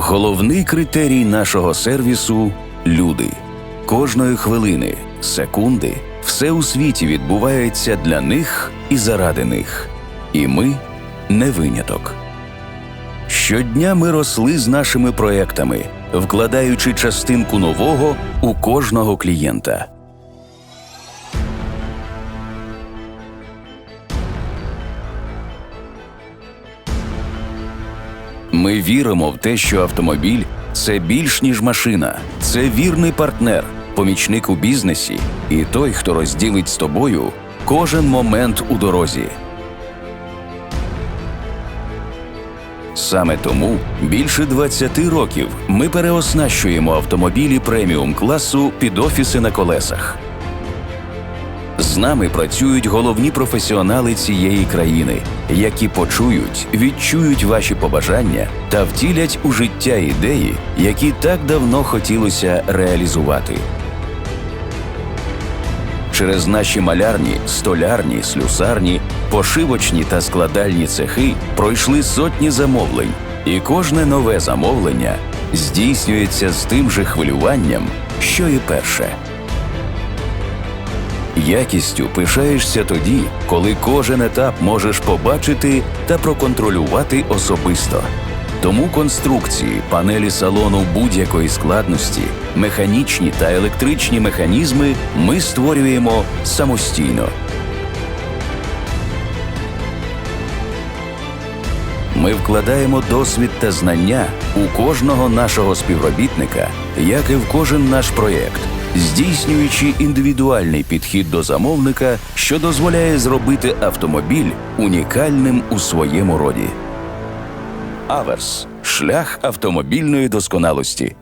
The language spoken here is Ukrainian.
Головний критерій нашого сервісу люди. Кожної хвилини, секунди, все у світі відбувається для них і заради них. І ми не виняток. Щодня ми росли з нашими проектами, вкладаючи частинку нового у кожного клієнта. Ми віримо в те, що автомобіль це більш ніж машина, це вірний партнер, помічник у бізнесі і той, хто розділить з тобою кожен момент у дорозі. Саме тому більше 20 років ми переоснащуємо автомобілі преміум класу під офіси на колесах. З нами працюють головні професіонали цієї країни, які почують, відчують ваші побажання та втілять у життя ідеї, які так давно хотілося реалізувати. Через наші малярні, столярні, слюсарні, пошивочні та складальні цехи пройшли сотні замовлень, і кожне нове замовлення здійснюється з тим же хвилюванням, що і перше. Якістю пишаєшся тоді, коли кожен етап можеш побачити та проконтролювати особисто. Тому конструкції, панелі салону будь-якої складності, механічні та електричні механізми ми створюємо самостійно. Ми вкладаємо досвід та знання у кожного нашого співробітника, як і в кожен наш проєкт, здійснюючи індивідуальний підхід до замовника, що дозволяє зробити автомобіль унікальним у своєму роді. Аверс шлях автомобільної досконалості.